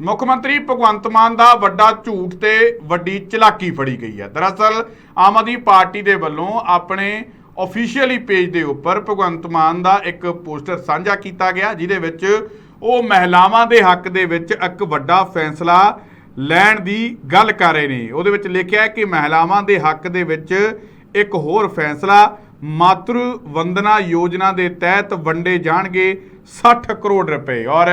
ਮੁੱਖ ਮੰਤਰੀ ਭਗਵੰਤ ਮਾਨ ਦਾ ਵੱਡਾ ਝੂਠ ਤੇ ਵੱਡੀ ਚਲਾਕੀ ਫੜੀ ਗਈ ਹੈ। ਦਰਅਸਲ, ਆਮ ਆਦਮੀ ਪਾਰਟੀ ਦੇ ਵੱਲੋਂ ਆਪਣੇ ਅਫੀਸ਼ੀਅਲੀ ਪੇਜ ਦੇ ਉੱਪਰ ਭਗਵੰਤ ਮਾਨ ਦਾ ਇੱਕ ਪੋਸਟਰ ਸਾਂਝਾ ਕੀਤਾ ਗਿਆ, ਜਿਹਦੇ ਵਿੱਚ ਉਹ ਮਹਿਲਾਵਾਂ ਦੇ ਹੱਕ ਦੇ ਵਿੱਚ ਇੱਕ ਵੱਡਾ ਫੈਸਲਾ ਲੈਣ ਦੀ ਗੱਲ ਕਰ ਰਹੇ ਨੇ। ਉਹਦੇ ਵਿੱਚ ਲਿਖਿਆ ਹੈ ਕਿ ਮਹਿਲਾਵਾਂ ਦੇ ਹੱਕ ਦੇ ਵਿੱਚ ਇੱਕ ਹੋਰ ਫੈਸਲਾ ਮਾਤਰੂ ਵੰਦਨਾ ਯੋਜਨਾ ਦੇ ਤਹਿਤ ਵੰਡੇ ਜਾਣਗੇ 60 ਕਰੋੜ ਰੁਪਏ। ਔਰ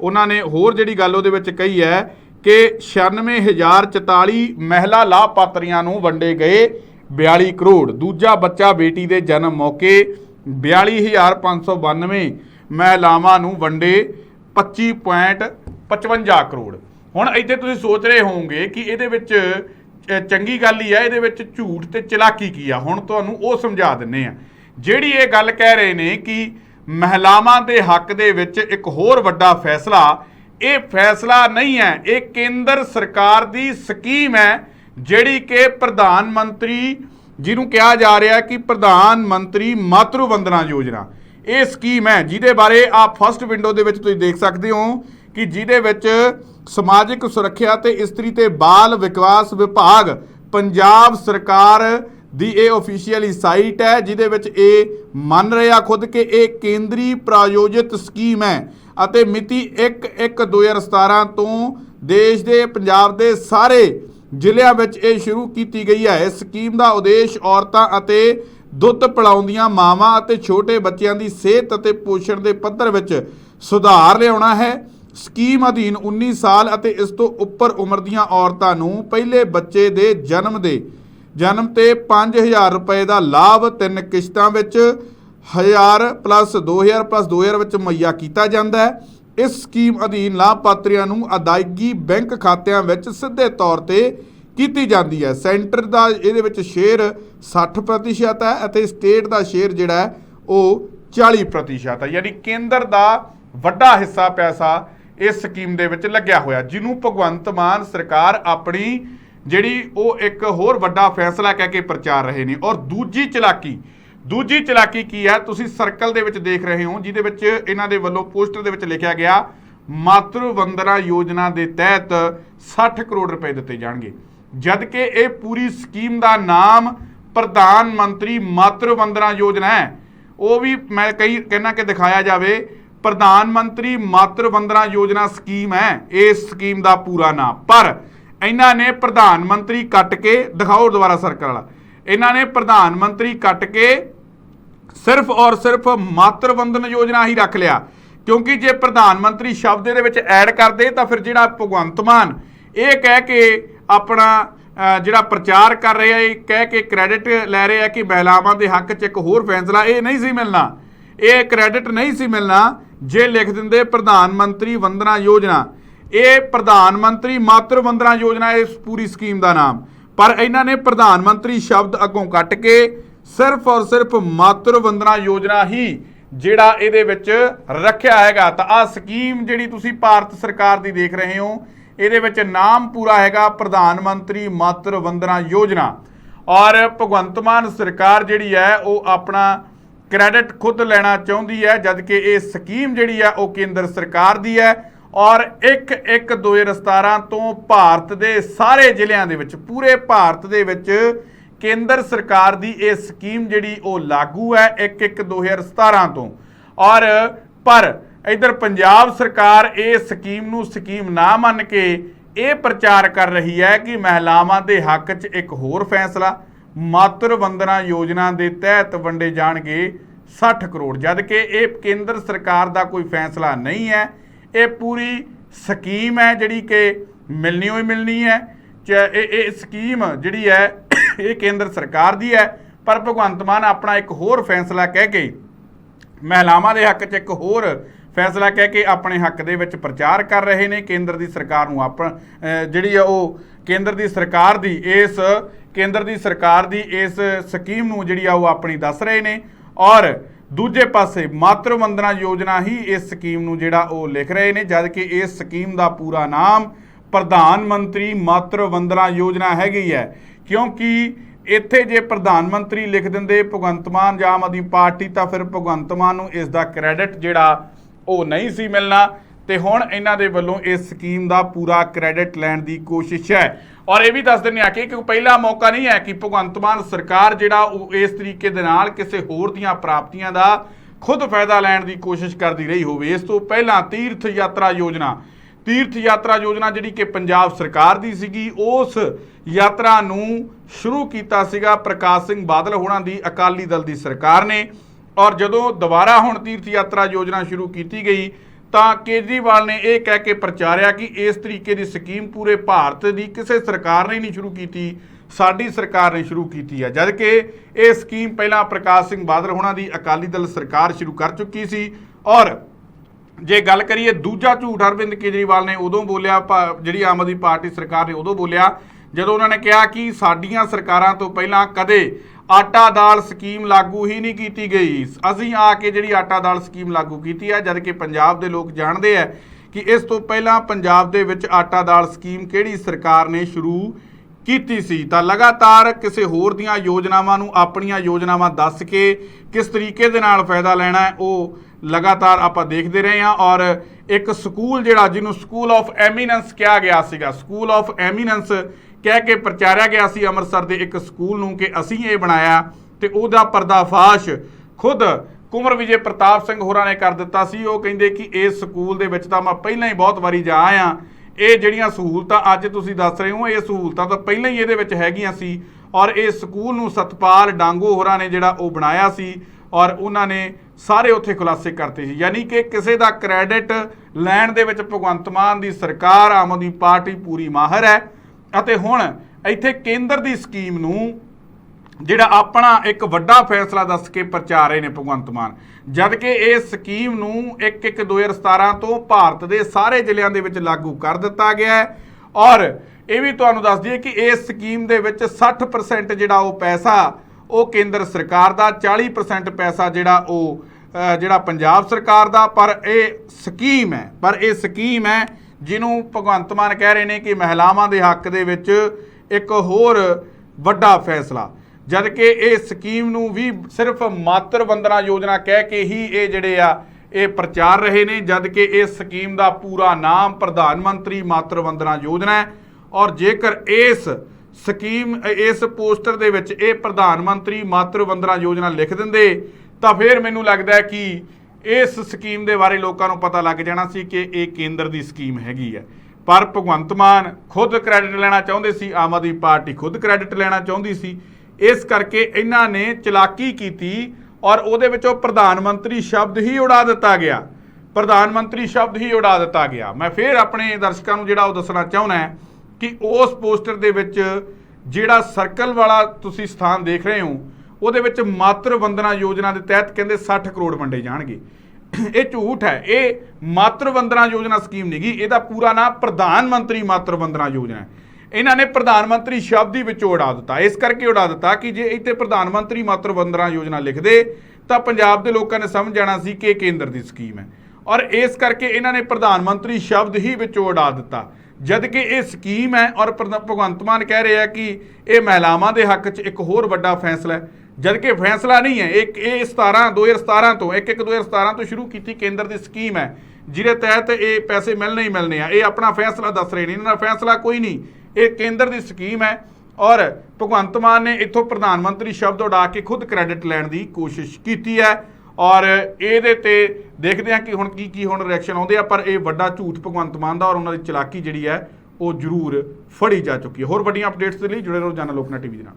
ਉਹਨਾਂ ਨੇ ਹੋਰ ਜਿਹੜੀ ਗੱਲ ਉਹਦੇ ਵਿੱਚ ਕਹੀ ਹੈ ਕਿ 96044 ਮਹਿਲਾ ਲਾਭਪਾਤਰੀਆਂ ਨੂੰ ਵੰਡੇ ਗਏ 42 ਕਰੋੜ। ਦੂਜਾ ਬੱਚਾ ਬੇਟੀ ਦੇ ਜਨਮ ਮੌਕੇ 42592 ਮਹਿਲਾਵਾਂ ਨੂੰ ਵੰਡੇ 25.55 ਕਰੋੜ। ਹੁਣ ਇੱਥੇ ਤੁਸੀਂ ਸੋਚ ਰਹੇ ਹੋਵੋਗੇ ਕਿ ਇਹਦੇ ਵਿੱਚ ਚੰਗੀ ਗੱਲ ਹੀ ਆ ਇਹਦੇ ਵਿੱਚ ਝੂਠ ਤੇ ਚਲਾਕੀ ਕੀ ਆ? ਹੁਣ ਤੁਹਾਨੂੰ ਉਹ ਸਮਝਾ ਦਿੰਨੇ ਆ। ਜਿਹੜੀ ਇਹ ਗੱਲ ਕਹਿ ਰਹੇ ਨੇ ਕਿ ਮਹਿਲਾਵਾਂ ਦੇ ਹੱਕ ਦੇ ਵਿੱਚ ਇੱਕ ਹੋਰ ਵੱਡਾ ਫੈਸਲਾ। ਇਹ ਫੈਸਲਾ ਨਹੀਂ ਹੈ, ਇਹ ਕੇਂਦਰ ਸਰਕਾਰ ਦੀ ਸਕੀਮ ਹੈ, ਜਿਹੜੀ ਕਿ ਪ੍ਰਧਾਨ ਮੰਤਰੀ, ਜਿਹਨੂੰ ਕਿਹਾ ਜਾ ਰਿਹਾ ਕਿ ਪ੍ਰਧਾਨ ਮੰਤਰੀ ਮਾਤਰੂ ਵੰਦਨਾ ਯੋਜਨਾ। ਇਹ ਸਕੀਮ ਹੈ, ਜਿਹਦੇ ਬਾਰੇ ਆਪ ਫਸਟ ਵਿੰਡੋ ਦੇ ਵਿੱਚ ਤੁਸੀਂ ਦੇਖ ਸਕਦੇ ਹੋ ਕਿ ਜਿਹਦੇ ਵਿੱਚ ਸਮਾਜਿਕ ਸੁਰੱਖਿਆ ਤੇ ਇਸਤਰੀ ਤੇ ਬਾਲ ਵਿਕਾਸ ਵਿਭਾਗ, ਪੰਜਾਬ ਸਰਕਾਰ ਦੀ ਇਹ ਅਫੀਸ਼ੀਅਲੀ ਸਾਈਟ ਹੈ, ਜਿਹਦੇ ਵਿੱਚ ਇਹ ਮੰਨ ਰਿਹਾ ਖੁਦ ਕਿ ਇਹ ਕੇਂਦਰੀ ਪ੍ਰਾਯੋਜਿਤ ਸਕੀਮ ਹੈ ਅਤੇ ਮਿਤੀ 1/1/2017 ਤੋਂ ਦੇਸ਼ ਦੇ, ਪੰਜਾਬ ਦੇ ਸਾਰੇ ਜ਼ਿਲ੍ਹਿਆਂ ਵਿੱਚ ਇਹ ਸ਼ੁਰੂ ਕੀਤੀ ਗਈ ਹੈ। ਇਸ ਸਕੀਮ ਦਾ ਉਦੇਸ਼ ਔਰਤਾਂ ਅਤੇ ਦੁੱਧ ਪਿਲਾਉਂਦੀਆਂ ਮਾਵਾਂ ਅਤੇ ਛੋਟੇ ਬੱਚਿਆਂ ਦੀ ਸਿਹਤ ਅਤੇ ਪੋਸ਼ਣ ਦੇ ਪੱਧਰ ਵਿੱਚ ਸੁਧਾਰ ਲਿਆਉਣਾ ਹੈ। ਸਕੀਮ ਅਧੀਨ 19 ਸਾਲ ਅਤੇ ਇਸ ਤੋਂ ਉੱਪਰ ਉਮਰ ਦੀਆਂ ਔਰਤਾਂ ਨੂੰ ਪਹਿਲੇ ਬੱਚੇ ਦੇ ਜਨਮ ਦੇ ਜਨਮ ਤੇ 5000 ਰੁਪਏ ਦਾ ਲਾਭ ਤਿੰਨ ਕਿਸ਼ਤਾਂ ਵਿੱਚ 1000 ਪਲੱਸ 2000 ਪਲੱਸ 2000 ਵਿੱਚ ਮੁਹੱਈਆ ਕੀਤਾ ਜਾਂਦਾ ਹੈ। ਇਸ ਸਕੀਮ ਅਧੀਨ ਲਾਭਪਾਤਰੀਆਂ ਨੂੰ ਅਦਾਇਗੀ ਬੈਂਕ ਖਾਤਿਆਂ ਵਿੱਚ ਸਿੱਧੇ ਤੌਰ ਤੇ ਕੀਤੀ ਜਾਂਦੀ ਹੈ। ਸੈਂਟਰ ਦਾ ਇਹਦੇ ਵਿੱਚ ਸ਼ੇਅਰ 60% ਹੈ ਅਤੇ ਸਟੇਟ ਦਾ ਸ਼ੇਅਰ ਜਿਹੜਾ ਹੈ ਉਹ 40% ਹੈ। ਯਾਨੀ ਕੇਂਦਰ ਦਾ ਵੱਡਾ ਹਿੱਸਾ ਪੈਸਾ ਇਸ ਸਕੀਮ ਦੇ ਵਿੱਚ ਲੱਗਿਆ ਹੋਇਆ। ਜਿਹਨੂੰ ਭਗਵੰਤ ਮਾਨ ਸਰਕਾਰ ਆਪਣੀ ਜਿਹੜੀ ਉਹ ਇੱਕ ਹੋਰ ਵੱਡਾ ਫੈਸਲਾ ਕਹਿ ਕੇ ਪ੍ਰਚਾਰ ਰਹੇ ਨੇ। ਔਰ ਦੂਜੀ ਚਲਾਕੀ ਦੂਜੀ ਚਲਾਕੀ ਕੀ ਹੈ? ਤੁਸੀਂ ਸਰਕਲ ਦੇ ਵਿੱਚ ਦੇਖ ਰਹੇ ਹੋ, ਜਿਹਦੇ ਵਿੱਚ ਇਹਨਾਂ ਦੇ ਵੱਲੋਂ ਪੋਸਟਰ ਦੇ ਵਿੱਚ ਲਿਖਿਆ ਗਿਆ, ਮਾਤਰ ਵੰਦਨਾ ਯੋਜਨਾ ਦੇ ਤਹਿਤ 60 ਕਰੋੜ ਰੁਪਏ ਦਿੱਤੇ ਜਾਣਗੇ। ਜਦ ਕਿ ਇਹ ਪੂਰੀ ਸਕੀਮ ਦਾ ਨਾਮ ਪ੍ਰਧਾਨ ਮੰਤਰੀ ਮਾਤਰ ਵੰਦਨਾ ਯੋਜਨਾ ਹੈ। ਉਹ ਵੀ ਮੈਂ ਕਈ ਕਹਿਣਾ ਕਿ ਦਿਖਾਇਆ ਜਾਵੇ, ਪ੍ਰਧਾਨ ਮੰਤਰੀ ਮਾਤਰ ਵੰਦਨਾ ਯੋਜਨਾ ਸਕੀਮ ਹੈ, ਇਸ ਸਕੀਮ ਦਾ ਪੂਰਾ ਨਾਮ। ਪਰ ਇਹਨਾਂ ਨੇ ਪ੍ਰਧਾਨ ਮੰਤਰੀ ਕੱਟ ਕੇ, ਦਿਖਾਓ ਦੁਬਾਰਾ ਸਰਕਲ ਵਾਲਾ। ਇਹਨਾਂ ਨੇ ਪ੍ਰਧਾਨ ਮੰਤਰੀ ਕੱਟ ਕੇ ਸਿਰਫ ਔਰ ਸਿਰਫ ਮਾਤਰ ਵੰਦਨ ਯੋਜਨਾ ਹੀ ਰੱਖ ਲਿਆ। ਕਿਉਂਕਿ ਜੇ ਪ੍ਰਧਾਨ ਮੰਤਰੀ ਸ਼ਬਦ ਇਹਦੇ ਵਿੱਚ ਐਡ ਕਰਦੇ ਤਾਂ ਫਿਰ ਜਿਹੜਾ ਭਗਵੰਤ ਮਾਨ, ਇਹ ਕਹਿ ਕੇ ਆਪਣਾ ਜਿਹੜਾ ਪ੍ਰਚਾਰ ਕਰ ਰਿਹਾ ਇਹ ਕਹਿ ਕੇ ਕ੍ਰੈਡਿਟ ਲੈ ਰਹੇ ਆ ਕਿ ਮਹਿਲਾਵਾਂ ਦੇ ਹੱਕ 'ਚ ਇੱਕ ਹੋਰ ਫੈਸਲਾ, ਇਹ ਨਹੀਂ ਸੀ ਮਿਲਣਾ। ਇਹ ਕ੍ਰੈਡਿਟ ਨਹੀਂ ਸੀ ਮਿਲਣਾ ਜੇ ਲਿਖ ਦਿੰਦੇ ਪ੍ਰਧਾਨ ਮੰਤਰੀ ਵੰਦਨਾ ਯੋਜਨਾ। ਇਹ ਪ੍ਰਧਾਨ ਮੰਤਰੀ ਮਾਤਰ ਵੰਦਨਾ ਯੋਜਨਾ ਇਸ ਪੂਰੀ ਸਕੀਮ ਦਾ ਨਾਮ। ਪਰ ਇਹਨਾਂ ਨੇ ਪ੍ਰਧਾਨ ਮੰਤਰੀ ਸ਼ਬਦ ਅੱਗੋਂ ਕੱਟ ਕੇ ਸਿਰਫ ਔਰ ਸਿਰਫ ਮਾਤਰ ਵੰਦਨਾ ਯੋਜਨਾ ਹੀ ਜਿਹੜਾ ਇਹਦੇ ਵਿੱਚ ਰੱਖਿਆ ਹੈਗਾ। ਤਾਂ ਆ ਸਕੀਮ ਜਿਹੜੀ ਤੁਸੀਂ ਭਾਰਤ ਸਰਕਾਰ ਦੀ ਦੇਖ ਰਹੇ ਹੋ, ਇਹਦੇ ਵਿੱਚ ਨਾਮ ਪੂਰਾ ਹੈਗਾ ਪ੍ਰਧਾਨ ਮੰਤਰੀ ਮਾਤਰ ਵੰਦਨਾ ਯੋਜਨਾ। ਔਰ ਭਗਵੰਤ ਮਾਨ ਸਰਕਾਰ ਜਿਹੜੀ ਹੈ, ਉਹ ਆਪਣਾ ਕ੍ਰੈਡਿਟ ਖੁਦ ਲੈਣਾ ਚਾਹੁੰਦੀ ਹੈ, ਜਦਕਿ ਇਹ ਸਕੀਮ ਜਿਹੜੀ ਹੈ, ਉਹ ਕੇਂਦਰ ਸਰਕਾਰ ਦੀ ਹੈ। ਔਰ 1 1 2017 ਤੋਂ ਭਾਰਤ ਦੇ ਸਾਰੇ ਜ਼ਿਲ੍ਹਿਆਂ ਦੇ ਵਿੱਚ, ਪੂਰੇ ਭਾਰਤ ਦੇ ਵਿੱਚ ਕੇਂਦਰ ਸਰਕਾਰ ਦੀ ਇਹ ਸਕੀਮ ਜਿਹੜੀ ਉਹ ਲਾਗੂ ਹੈ 1 1 2017 ਤੋਂ। ਔਰ ਪਰ ਇਧਰ ਪੰਜਾਬ ਸਰਕਾਰ ਇਹ ਸਕੀਮ ਨੂੰ ਸਕੀਮ ਨਾ ਮੰਨ ਕੇ ਇਹ ਪ੍ਰਚਾਰ ਕਰ ਰਹੀ ਹੈ ਕਿ ਮਹਿਲਾਵਾਂ ਦੇ ਹੱਕ 'ਚ ਇੱਕ ਹੋਰ ਫੈਸਲਾ, ਮਾਤਰ ਵੰਦਨਾ ਯੋਜਨਾ ਦੇ ਤਹਿਤ ਵੰਡੇ ਜਾਣਗੇ 60 ਕਰੋੜ। ਜਦ ਕਿ ਇਹ ਕੇਂਦਰ ਸਰਕਾਰ ਦਾ ਕੋਈ ਫੈਸਲਾ ਨਹੀਂ ਹੈ। ਇਹ ਪੂਰੀ ਸਕੀਮ ਹੈ ਜਿਹੜੀ ਕਿ ਮਿਲਣੀ ਹੋਈ ਮਿਲਣੀ ਹੈ। ਚ- ਇਹ ਇਹ ਸਕੀਮ ਜਿਹੜੀ ਹੈ, ਇਹ ਕੇਂਦਰ ਸਰਕਾਰ ਦੀ ਹੈ, ਪਰ ਭਗਵੰਤ ਮਾਨ ਆਪਣਾ ਇੱਕ ਹੋਰ ਫੈਸਲਾ ਕਹਿ ਕੇ, ਮਹਿਲਾਵਾਂ ਦੇ ਹੱਕ 'ਚ ਇੱਕ ਹੋਰ ਫੈਸਲਾ ਕਹਿ ਕੇ ਆਪਣੇ ਹੱਕ ਦੇ ਵਿੱਚ ਪ੍ਰਚਾਰ ਕਰ ਰਹੇ ਨੇ। ਕੇਂਦਰ ਦੀ ਸਰਕਾਰ ਨੂੰ ਆਪ ਜਿਹੜੀ ਆ ਉਹ ਕੇਂਦਰ ਦੀ ਸਰਕਾਰ ਦੀ ਇਸ, ਕੇਂਦਰ ਦੀ ਸਰਕਾਰ ਦੀ ਇਸ ਸਕੀਮ ਨੂੰ ਜਿਹੜੀ ਆ ਉਹ ਆਪਣੀ ਦੱਸ ਰਹੇ ਨੇ। ਔਰ ਦੂਜੇ ਪਾਸੇ ਮਾਤਰ ਵੰਦਨਾ ਯੋਜਨਾ ਹੀ ਇਸ ਸਕੀਮ ਨੂੰ ਜਿਹੜਾ ਉਹ ਲਿਖ ਰਹੇ ਨੇ ਜਦ ਕਿ ਇਸ ਸਕੀਮ ਦਾ ਪੂਰਾ ਨਾਮ ਪ੍ਰਧਾਨ ਮੰਤਰੀ ਮਾਤਰ ਵੰਦਨਾ ਯੋਜਨਾ ਹੈਗੀ ਹੈ। ਕਿਉਂਕਿ ਇੱਥੇ ਜੇ ਪ੍ਰਧਾਨ ਮੰਤਰੀ ਲਿਖ ਦਿੰਦੇ ਭਗਵੰਤ ਮਾਨ ਜਾਂ ਆਮ ਆਦਮੀ ਪਾਰਟੀ, ਤਾਂ ਫਿਰ ਭਗਵੰਤ ਮਾਨ ਨੂੰ ਇਸ ਦਾ ਕ੍ਰੈਡਿਟ ਜਿਹੜਾ ਉਹ ਨਹੀਂ ਸੀ ਮਿਲਣਾ। ਤੇ ਹੁਣ ਇਹਨਾਂ ਦੇ ਵੱਲੋਂ ਇਸ ਸਕੀਮ ਦਾ ਪੂਰਾ ਕ੍ਰੈਡਿਟ ਲੈਣ ਦੀ ਕੋਸ਼ਿਸ਼ ਹੈ। ਔਰ ਇਹ ਵੀ ਦੱਸ ਦਿੰਦੇ ਆ ਕਿ ਇੱਕ ਪਹਿਲਾ ਮੌਕਾ ਨਹੀਂ ਹੈ ਕਿ ਭਗਵੰਤ ਮਾਨ ਸਰਕਾਰ ਜਿਹੜਾ ਉਹ ਇਸ ਤਰੀਕੇ ਦੇ ਨਾਲ ਕਿਸੇ ਹੋਰ ਦੀਆਂ ਪ੍ਰਾਪਤੀਆਂ ਦਾ ਖੁਦ ਫਾਇਦਾ ਲੈਣ ਦੀ ਕੋਸ਼ਿਸ਼ ਕਰਦੀ ਰਹੀ ਹੋਵੇ। ਇਸ ਤੋਂ ਪਹਿਲਾਂ ਤੀਰਥ ਯਾਤਰਾ ਯੋਜਨਾ, ਤੀਰਥ ਯਾਤਰਾ ਯੋਜਨਾ ਜਿਹੜੀ ਕਿ ਪੰਜਾਬ ਸਰਕਾਰ ਦੀ ਸੀਗੀ, ਉਸ ਯਾਤਰਾ ਨੂੰ ਸ਼ੁਰੂ ਕੀਤਾ ਸੀਗਾ ਪ੍ਰਕਾਸ਼ ਸਿੰਘ ਬਾਦਲ ਹੋਣਾ ਦੀ, ਅਕਾਲੀ ਦਲ ਦੀ ਸਰਕਾਰ ਨੇ। ਔਰ ਜਦੋਂ ਦੁਬਾਰਾ ਹੁਣ ਤੀਰਥ ਯਾਤਰਾ ਯੋਜਨਾ ਸ਼ੁਰੂ ਕੀਤੀ ਗਈ ਤਾਂ ਕੇਜਰੀਵਾਲ ਨੇ ਇਹ ਕਹਿ ਕੇ ਪ੍ਰਚਾਰਿਆ ਕਿ ਇਸ ਤਰੀਕੇ ਦੀ ਸਕੀਮ ਪੂਰੇ ਭਾਰਤ ਦੀ ਕਿਸੇ ਸਰਕਾਰ ਨੇ ਨਹੀਂ ਸ਼ੁਰੂ ਕੀਤੀ, ਸਾਡੀ ਸਰਕਾਰ ਨੇ ਸ਼ੁਰੂ ਕੀਤੀ ਹੈ ਜਦ ਕਿ ਇਹ ਸਕੀਮ ਪਹਿਲਾਂ ਪ੍ਰਕਾਸ਼ ਸਿੰਘ ਬਾਦਲ ਹੋਣਾ ਦੀ ਅਕਾਲੀ ਦਲ ਸਰਕਾਰ ਸ਼ੁਰੂ ਕਰ ਚੁੱਕੀ ਸੀ ਔਰ ਜੇ ਗੱਲ ਕਰੀਏ ਦੂਜਾ ਝੂਠ ਅਰਵਿੰਦ ਕੇਜਰੀਵਾਲ ਨੇ ਉਦੋਂ ਬੋਲਿਆ, ਭਾ- ਜਿਹੜੀ ਆਮ ਆਦਮੀ ਪਾਰਟੀ ਸਰਕਾਰ ਨੇ ਉਦੋਂ ਬੋਲਿਆ, ਜਦੋਂ ਉਹਨਾਂ ਨੇ ਕਿਹਾ ਕਿ ਸਾਡੀਆਂ ਸਰਕਾਰਾਂ ਤੋਂ ਪਹਿਲਾਂ ਕਦੇ ਆਟਾ ਦਾਲ ਸਕੀਮ ਲਾਗੂ ਹੀ ਨਹੀਂ ਕੀਤੀ ਗਈ। ਅਸੀਂ ਆ ਕੇ ਜਿਹੜੀ ਆਟਾ ਦਾਲ ਸਕੀਮ ਲਾਗੂ ਕੀਤੀ ਹੈ ਜਦ ਕਿ ਪੰਜਾਬ ਦੇ ਲੋਕ ਜਾਣਦੇ ਆ ਕਿ ਇਸ ਤੋਂ ਪਹਿਲਾਂ ਪੰਜਾਬ ਦੇ ਵਿੱਚ ਆਟਾ ਦਾਲ ਸਕੀਮ ਕਿਹੜੀ ਸਰਕਾਰ ਨੇ ਸ਼ੁਰੂ ਕੀਤੀ ਸੀ। ਤਾਂ ਲਗਾਤਾਰ ਕਿਸੇ ਹੋਰ ਦੀਆਂ ਯੋਜਨਾਵਾਂ ਨੂੰ ਆਪਣੀਆਂ ਯੋਜਨਾਵਾਂ ਦੱਸ ਕੇ ਕਿਸ ਤਰੀਕੇ ਦੇ ਨਾਲ ਫਾਇਦਾ ਲੈਣਾ ਹੈ, ਉਹ ਲਗਾਤਾਰ ਆਪਾਂ ਦੇਖਦੇ ਰਹੇ ਹਾਂ। ਔਰ ਇੱਕ ਸਕੂਲ ਜਿਹੜਾ ਜਿਹਨੂੰ ਸਕੂਲ ਆਫ ਐਮੀਨੈਂਸ ਕਿਹਾ ਗਿਆ ਸੀਗਾ, ਸਕੂਲ ਆਫ ਐਮੀਨੈਂਸ ਕਹਿ ਕੇ ਪ੍ਰਚਾਰਿਆ ਗਿਆ ਸੀ ਅੰਮ੍ਰਿਤਸਰ ਦੇ ਇੱਕ ਸਕੂਲ ਨੂੰ ਕਿ ਅਸੀਂ ਇਹ ਬਣਾਇਆ ਤੇ ਉਹਦਾ ਪਰਦਾਫਾਸ਼ ਖੁਦ ਕੁਮਰ ਵਿਜੇ ਪ੍ਰਤਾਪ ਸਿੰਘ ਹੋਰਾਂ ਨੇ ਕਰ ਦਿੱਤਾ ਸੀ। ਉਹ ਕਹਿੰਦੇ ਕਿ ਇਸ ਸਕੂਲ ਦੇ ਵਿੱਚ ਤਾਂ ਮੈਂ ਪਹਿਲਾਂ ਹੀ ਬਹੁਤ ਵਾਰੀ ਜਾ ਆਇਆ। ਇਹ ਜਿਹੜੀਆਂ ਸਹੂਲਤਾਂ ਅੱਜ ਤੁਸੀਂ ਦੱਸ ਰਹੇ ਹੋ, ਇਹ ਸਹੂਲਤਾਂ ਤਾਂ ਪਹਿਲਾਂ ਹੀ ਇਹਦੇ ਵਿੱਚ ਹੈਗੀਆਂ ਸੀ ਔਰ ਇਹ ਸਕੂਲ ਨੂੰ ਸਤਪਾਲ ਡਾਂਗੋ ਹੋਰਾਂ ਨੇ ਜਿਹੜਾ ਉਹ ਬਣਾਇਆ ਸੀ ਔਰ ਉਹਨਾਂ ਨੇ ਸਾਰੇ ਉੱਥੇ ਖੁਲਾਸੇ ਕਰਤੇ ਸੀ। ਯਾਨੀ ਕਿ ਕਿਸੇ ਦਾ ਕ੍ਰੈਡਿਟ ਲੈਣ ਦੇ ਵਿੱਚ ਭਗਵੰਤ ਮਾਨ ਦੀ ਸਰਕਾਰ, ਆਮ ਆਦਮੀ ਪਾਰਟੀ ਪੂਰੀ ਮਾਹਰ ਹੈ। ਅਤੇ ਹੁਣ ਇੱਥੇ ਕੇਂਦਰ ਦੀ ਸਕੀਮ ਨੂੰ ਜਿਹੜਾ ਆਪਣਾ ਇੱਕ ਵੱਡਾ ਫੈਸਲਾ ਦੱਸ ਕੇ ਪ੍ਰਚਾਰ ਰਹੇ ਨੇ ਭਗਵੰਤ ਮਾਨ। ਜਦ ਕਿ ਇਹ ਸਕੀਮ ਨੂੰ 1-1 2017 ਤੋਂ ਭਾਰਤ ਦੇ ਸਾਰੇ ਜ਼ਿਲ੍ਹਿਆਂ ਦੇ ਵਿੱਚ ਲਾਗੂ ਕਰ ਦਿੱਤਾ ਗਿਆ ਹੈ। ਔਰ ਇਹ ਵੀ ਤੁਹਾਨੂੰ ਦੱਸ ਦਈਏ ਕਿ ਇਸ ਸਕੀਮ ਦੇ ਵਿੱਚ 60% ਜਿਹੜਾ ਉਹ ਪੈਸਾ ਉਹ ਕੇਂਦਰ ਸਰਕਾਰ ਦਾ 40% ਪੈਸਾ ਜਿਹੜਾ ਉਹ ਜਿਹੜਾ ਪੰਜਾਬ ਸਰਕਾਰ ਦਾ। ਪਰ ਇਹ ਸਕੀਮ ਹੈ, ਪਰ ਇਹ ਸਕੀਮ ਹੈ ਜਿਹਨੂੰ ਭਗਵੰਤ ਮਾਨ ਕਹਿ ਰਹੇ ਨੇ ਕਿ ਮਹਿਲਾਵਾਂ ਦੇ ਹੱਕ ਦੇ ਵਿੱਚ ਇੱਕ ਹੋਰ ਵੱਡਾ ਫੈਸਲਾ। ਜਦ ਕਿ ਇਹ ਸਕੀਮ ਨੂੰ ਵੀ ਸਿਰਫ ਮਾਤਰ ਵੰਦਨਾ ਯੋਜਨਾ ਕਹਿ ਕੇ ਹੀ ਇਹ ਜਿਹੜੇ ਆ, ਇਹ ਪ੍ਰਚਾਰ ਰਹੇ ਨੇ। ਜਦ ਕਿ ਇਸ ਸਕੀਮ ਦਾ ਪੂਰਾ ਨਾਮ ਪ੍ਰਧਾਨ ਮੰਤਰੀ ਮਾਤਰ ਵੰਦਨਾ ਯੋਜਨਾ ਹੈ। ਔਰ ਜੇਕਰ ਇਸ ਸਕੀਮ, ਇਸ ਪੋਸਟਰ ਦੇ ਵਿੱਚ ਇਹ ਪ੍ਰਧਾਨ ਮੰਤਰੀ ਮਾਤਰ ਵੰਦਨਾ ਯੋਜਨਾ ਲਿਖ ਦਿੰਦੇ, ਤਾਂ ਫਿਰ ਮੈਨੂੰ ਲੱਗਦਾ ਹੈ ਕਿ ਇਸ ਸਕੀਮ ਦੇ ਬਾਰੇ ਲੋਕਾਂ ਨੂੰ ਪਤਾ ਲੱਗ ਜਾਣਾ ਸੀ ਕਿ ਇਹ ਕੇਂਦਰ ਦੀ ਸਕੀਮ ਹੈਗੀ ਹੈ। ਪਰ ਭਗਵੰਤ ਮਾਨ ਖੁਦ ਕ੍ਰੈਡਿਟ ਲੈਣਾ ਚਾਹੁੰਦੇ ਸੀ, ਆਮ ਆਦਮੀ ਪਾਰਟੀ ਖੁਦ ਕ੍ਰੈਡਿਟ ਲੈਣਾ ਚਾਹੁੰਦੀ ਸੀ। ਇਸ ਕਰਕੇ ਇਹਨਾਂ ਨੇ ਚਲਾਕੀ ਕੀਤੀ ਔਰ ਉਹਦੇ ਵਿੱਚੋਂ ਪ੍ਰਧਾਨ ਮੰਤਰੀ ਸ਼ਬਦ ਹੀ ਉਡਾ ਦਿੱਤਾ ਗਿਆ। ਪ੍ਰਧਾਨ ਮੰਤਰੀ ਸ਼ਬਦ ਹੀ ਉਡਾ ਦਿੱਤਾ ਗਿਆ। ਮੈਂ ਫਿਰ ਆਪਣੇ ਦਰਸ਼ਕਾਂ ਨੂੰ ਜਿਹੜਾ ਉਹ ਦੱਸਣਾ ਚਾਹੁੰਦਾ ਕਿ ਉਸ ਪੋਸਟਰ ਦੇ ਵਿੱਚ ਜਿਹੜਾ ਸਰਕਲ ਵਾਲਾ ਤੁਸੀਂ ਸਥਾਨ ਦੇਖ ਰਹੇ ਹੋ, ਉਹਦੇ ਵਿੱਚ ਮਾਤਰ ਵੰਦਨਾ ਯੋਜਨਾ ਦੇ ਤਹਿਤ ਕਹਿੰਦੇ 60 ਕਰੋੜ ਵੰਡੇ ਜਾਣਗੇ। ਇਹ ਝੂਠ ਹੈ। ਇਹ ਮਾਤਰ ਵੰਦਨਾ ਯੋਜਨਾ ਸਕੀਮ ਨਹੀਂਗੀ ਇਹਦਾ ਪੂਰਾ ਨਾਮ ਪ੍ਰਧਾਨ ਮੰਤਰੀ ਮਾਤਰ ਵੰਦਨਾ ਯੋਜਨਾ ਹੈ। ਇਹਨਾਂ ਨੇ ਪ੍ਰਧਾਨ ਮੰਤਰੀ ਸ਼ਬਦ ਹੀ ਵਿੱਚੋਂ ਉਡਾ ਦਿੱਤਾ। ਇਸ ਕਰਕੇ ਉਡਾ ਦਿੱਤਾ ਕਿ ਜੇ ਇੱਥੇ ਪ੍ਰਧਾਨ ਮੰਤਰੀ ਮਾਤਰ ਵੰਦਨਾ ਯੋਜਨਾ ਲਿਖਦੇ, ਤਾਂ ਪੰਜਾਬ ਦੇ ਲੋਕਾਂ ਨੇ ਸਮਝ ਜਾਣਾ ਸੀ ਕਿ ਇਹ ਕੇਂਦਰ ਦੀ ਸਕੀਮ ਹੈ। ਔਰ ਇਸ ਕਰਕੇ ਇਹਨਾਂ ਨੇ ਪ੍ਰਧਾਨ ਮੰਤਰੀ ਸ਼ਬਦ ਹੀ ਵਿੱਚੋਂ ਉਡਾ ਦਿੱਤਾ। ਜਦ ਕਿ ਇਹ ਸਕੀਮ ਹੈ ਔਰ ਪ੍ਰਧ- ਭਗਵੰਤ ਮਾਨ ਕਹਿ ਰਿਹਾ ਕਿ ਇਹ ਮਹਿਲਾਵਾਂ ਦੇ ਹੱਕ 'ਚ ਇੱਕ ਹੋਰ ਵੱਡਾ ਫੈਸਲਾ ਹੈ। ਜਦਕਿ ਫੈਸਲਾ ਨਹੀਂ ਹੈ, ਇੱਕ ਇਹ 17 2017 ਤੋਂ 1 1 2017 ਤੋਂ ਸ਼ੁਰੂ ਕੀਤੀ ਕੇਂਦਰ ਦੀ ਸਕੀਮ ਹੈ, ਜਿਹਦੇ ਤਹਿਤ ਇਹ ਪੈਸੇ ਮਿਲਣੇ ਹੀ ਮਿਲਣੇ ਆ। ਇਹ ਆਪਣਾ ਫੈਸਲਾ ਦੱਸ ਰਹੇ ਨੇ, ਇਹਨਾਂ ਦਾ ਫੈਸਲਾ ਕੋਈ ਨਹੀਂ। ਇਹ ਕੇਂਦਰ ਦੀ ਸਕੀਮ ਹੈ ਔਰ ਭਗਵੰਤ ਮਾਨ ਨੇ ਇੱਥੋਂ ਪ੍ਰਧਾਨ ਮੰਤਰੀ ਸ਼ਬਦ ਉਡਾ ਕੇ ਖੁਦ ਕ੍ਰੈਡਿਟ ਲੈਣ ਦੀ ਕੋਸ਼ਿਸ਼ ਕੀਤੀ ਹੈ ਔਰ ਇਹਦੇ ਤੇ ਦੇਖਦੇ ਹਾਂ ਕਿ ਹੁਣ ਕੀ ਕੀ ਹੁਣ ਰਿਐਕਸ਼ਨ ਆਉਂਦੇ ਆ, ਪਰ ਇਹ ਵੱਡਾ ਝੂਠ ਭਗਵੰਤ ਮਾਨ ਦਾ ਔਰ ਉਹਨਾਂ ਦੀ ਚਲਾਕੀ ਜਿਹੜੀ ਹੈ, ਉਹ ਜ਼ਰੂਰ ਫੜੀ ਜਾ ਚੁੱਕੀ ਹੈ। ਹੋਰ ਵੱਡੀਆਂ ਅਪਡੇਟਸ ਦੇ ਲਈ ਜੁੜੇ ਰਹੋ ਜਨ ਲੋਕਨਾ ਟੀਵੀ ਦੇ ਨਾਲ।